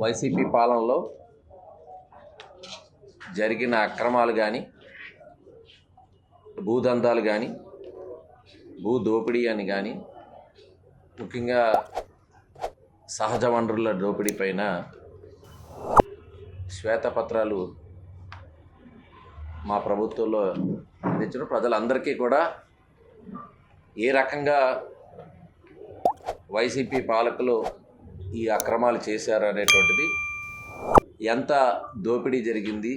YCP పాలనలో జరిగిన అక్రమాలు కానీ భూదందాలు కానీ భూ దోపిడీ అని కానీ ముఖ్యంగా సహజ వనరుల దోపిడీ పైన శ్వేతపత్రాలు మా ప్రభుత్వంలో అందించడం ప్రజలందరికీ కూడా ఏ రకంగా వైసీపీ పాలకులు ఈ అక్రమాలు చేశారు అనేటువంటిది ఎంత దోపిడీ జరిగింది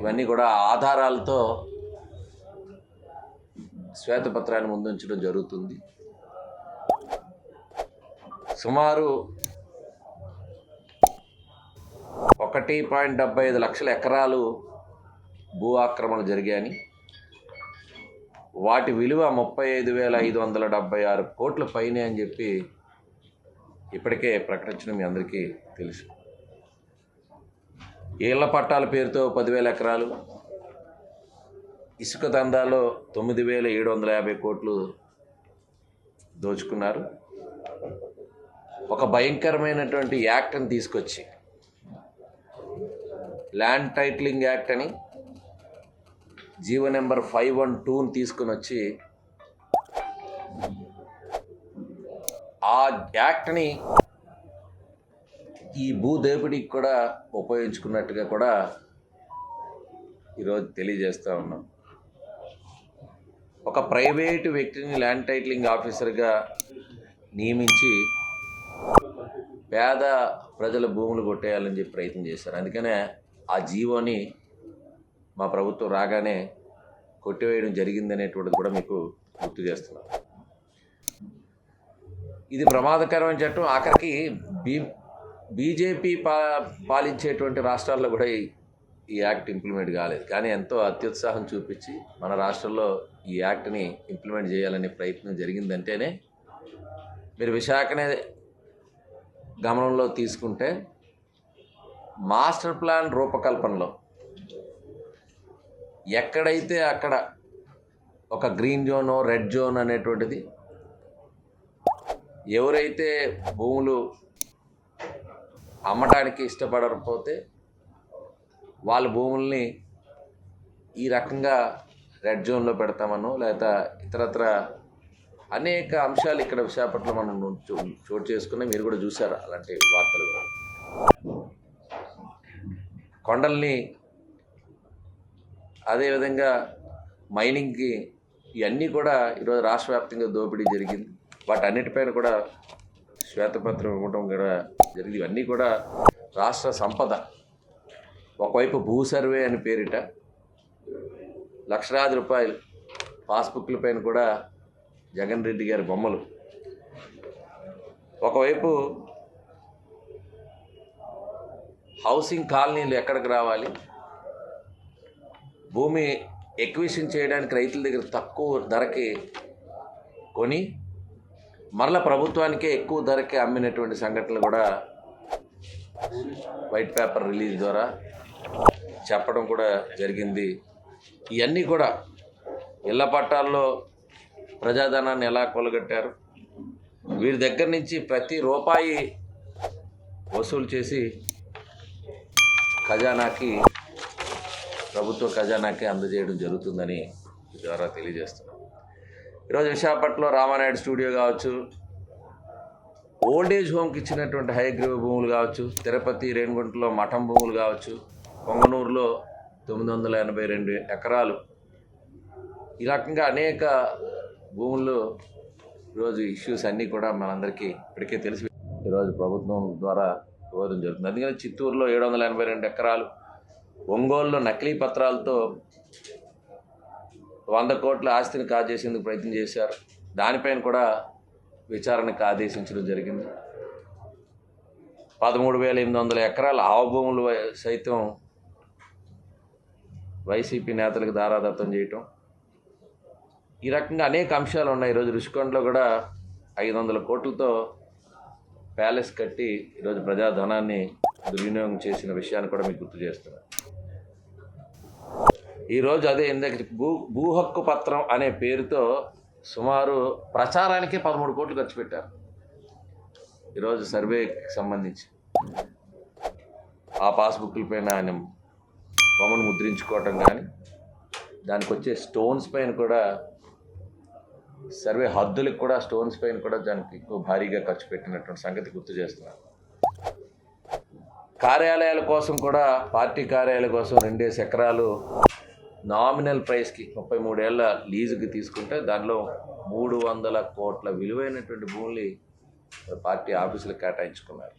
ఇవన్నీ కూడా ఆధారాలతో శ్వేతపత్రాన్ని ముందుంచడం జరుగుతుంది. సుమారు ఒకటి పాయింట్ డెబ్బై ఐదు లక్షల ఎకరాలు భూ ఆక్రమణ జరిగాయని వాటి విలువ ముప్పై ఐదు వేల ఐదు వందల డెబ్బై ఆరు కోట్ల పైనే అని చెప్పి ఇప్పటికే ప్రకటించడం మీ అందరికీ తెలుసు. ఏళ్ళ పట్టాల పేరుతో పదివేల ఎకరాలు ఇసుక దందాలో తొమ్మిది వేల ఏడు వందల యాభై కోట్లు దోచుకున్నారు. ఒక భయంకరమైనటువంటి యాక్ట్ని తీసుకొచ్చి ల్యాండ్ టైటిలింగ్ యాక్ట్ అని జీవో నెంబర్ ఫైవ్ వన్ టూని తీసుకుని వచ్చి ఆ యాక్ట్ని ఈ భూదేవుడికి కూడా ఉపయోగించుకున్నట్టుగా కూడా ఈరోజు తెలియజేస్తూ ఉన్నాం. ఒక ప్రైవేటు వ్యక్తిని ల్యాండ్ టైటిలింగ్ ఆఫీసర్గా నియమించి పేద ప్రజల భూములు కొట్టేయాలని చెప్పి ప్రయత్నం చేశారు. అందుకనే ఆ జీవోని మా ప్రభుత్వం రాగానే కొట్టివేయడం జరిగిందనేటువంటిది కూడా మీకు గుర్తు చేస్తున్నాను. ఇది ప్రమాదకరమైన చట్టం ఆఖరికి బీ బీజేపీ పా పాలించేటువంటి రాష్ట్రాల్లో కూడా ఈ ఈ యాక్ట్ ఇంప్లిమెంట్ కాలేదు. కానీ ఎంతో అత్యుత్సాహం చూపించి మన రాష్ట్రంలో ఈ యాక్ట్ని ఇంప్లిమెంట్ చేయాలనే ప్రయత్నం జరిగిందంటేనే మీరు విశాఖనే గమనంలో తీసుకుంటే మాస్టర్ ప్లాన్ రూపకల్పనలో ఎక్కడైతే అక్కడ ఒక గ్రీన్ జోన్ రెడ్ జోన్ అనేటువంటిది ఎవరైతే భూములు అమ్మటానికి ఇష్టపడకపోతే వాళ్ళ భూముల్ని ఈ రకంగా రెడ్ జోన్లో పెడతామనో లేదా ఇతరత్ర అనేక అంశాలు ఇక్కడ విశాఖపట్నంలో మనం చోటు చేసుకుని మీరు కూడా చూసారు అలాంటి వార్తలు. కొండల్ని అదేవిధంగా మైనింగ్కి ఇవన్నీ కూడా ఈరోజు రాష్ట్ర వ్యాప్తంగా దోపిడీ జరిగింది. వాటన్నిటిపైన కూడా శ్వేతపత్రం ఇవ్వడం కూడా జరిగింది. ఇవన్నీ కూడా రాష్ట్ర సంపద. ఒకవైపు భూ సర్వే అని పేరిట లక్షలాది రూపాయలు పాస్బుక్ల పైన కూడా జగన్ రెడ్డి గారి బొమ్మలు. ఒకవైపు హౌసింగ్ కాలనీలు ఎక్కడికి రావాలి? భూమి ఎక్విషన్ చేయడానికి రైతుల దగ్గర తక్కువ ధరకి కొని మరల ప్రభుత్వానికే ఎక్కువ ధరకే అమ్మినటువంటి సంఘటనలు కూడా వైట్ పేపర్ రిలీజ్ ద్వారా చెప్పడం కూడా జరిగింది. ఇవన్నీ కూడా ఇళ్ళ పట్టాల్లో ప్రజాధనాన్ని ఎలా కొలగట్టారు? వీరి దగ్గర నుంచి ప్రతి రూపాయి వసూలు చేసి ఖజానాకి ప్రభుత్వ ఖజానాకి అందజేయడం జరుగుతుందని ద్వారా తెలియజేస్తున్నాం. ఈరోజు విశాఖపట్నంలో రామానాయుడు స్టూడియో కావచ్చు ఓల్డ్ ఏజ్ హోమ్కి ఇచ్చినటువంటి హైగ్రీవ భూములు కావచ్చు తిరుపతి రేణిగుంటలో మఠం భూములు కావచ్చు పొంగనూరులో తొమ్మిది వందల ఎనభై రెండు ఎకరాలు. ఈ రకంగా అనేక భూముల్లో ఈరోజు ఇష్యూస్ అన్నీ కూడా మనందరికీ ఇప్పటికే తెలిసి ఈరోజు ప్రభుత్వం ద్వారా ఇవ్వడం జరుగుతుంది. అందుకని చిత్తూరులో ఏడు వందల ఎనభై రెండు ఎకరాలు ఒంగోలులో నకిలీ పత్రాలతో వంద కోట్ల ఆస్తిని కాజేసేందుకు ప్రయత్నం చేశారు. దానిపైన కూడా విచారణకు ఆదేశించడం జరిగింది. పదమూడు వేల ఎనిమిది వందల ఎకరాల ఆవభూములు సైతం వైసీపీ నేతలకు దారాదత్తం చేయటం. ఈ రకంగా అనేక అంశాలు ఉన్నాయి. ఈరోజు రుషికొండలో కూడా ఐదు వందల కోట్లతో ప్యాలెస్ కట్టి ఈరోజు ప్రజాధనాన్ని దుర్వినియోగం చేసిన విషయాన్ని కూడా మీకు గుర్తు చేస్తున్నారు ఈరోజు అదే ఇందాక భూ భూ హక్కు పత్రం అనే పేరుతో సుమారు ప్రచారానికే పదమూడు కోట్లు ఖర్చు పెట్టారు. ఈరోజు సర్వేకి సంబంధించి. ఆ పాస్బుక్ల పైన ఆయన బొమ్మను ముద్రించుకోవటం కానీ దానికి వచ్చే స్టోన్స్ పైన కూడా సర్వే హద్దులకు కూడా స్టోన్స్ పైన కూడా దానికి ఎక్కువ భారీగా ఖర్చు పెట్టినటువంటి సంగతి గుర్తు చేస్తున్నారు కార్యాలయాల కోసం కూడా పార్టీ కార్యాలయాల కోసం రెండేసి ఎకరాలు నామినల్ ప్రైస్కి ముప్పై మూడేళ్ళ లీజుకి తీసుకుంటే దానిలో మూడు వందల కోట్ల విలువైనటువంటి భూముల్ని పార్టీ ఆఫీసులకు కేటాయించుకున్నారు.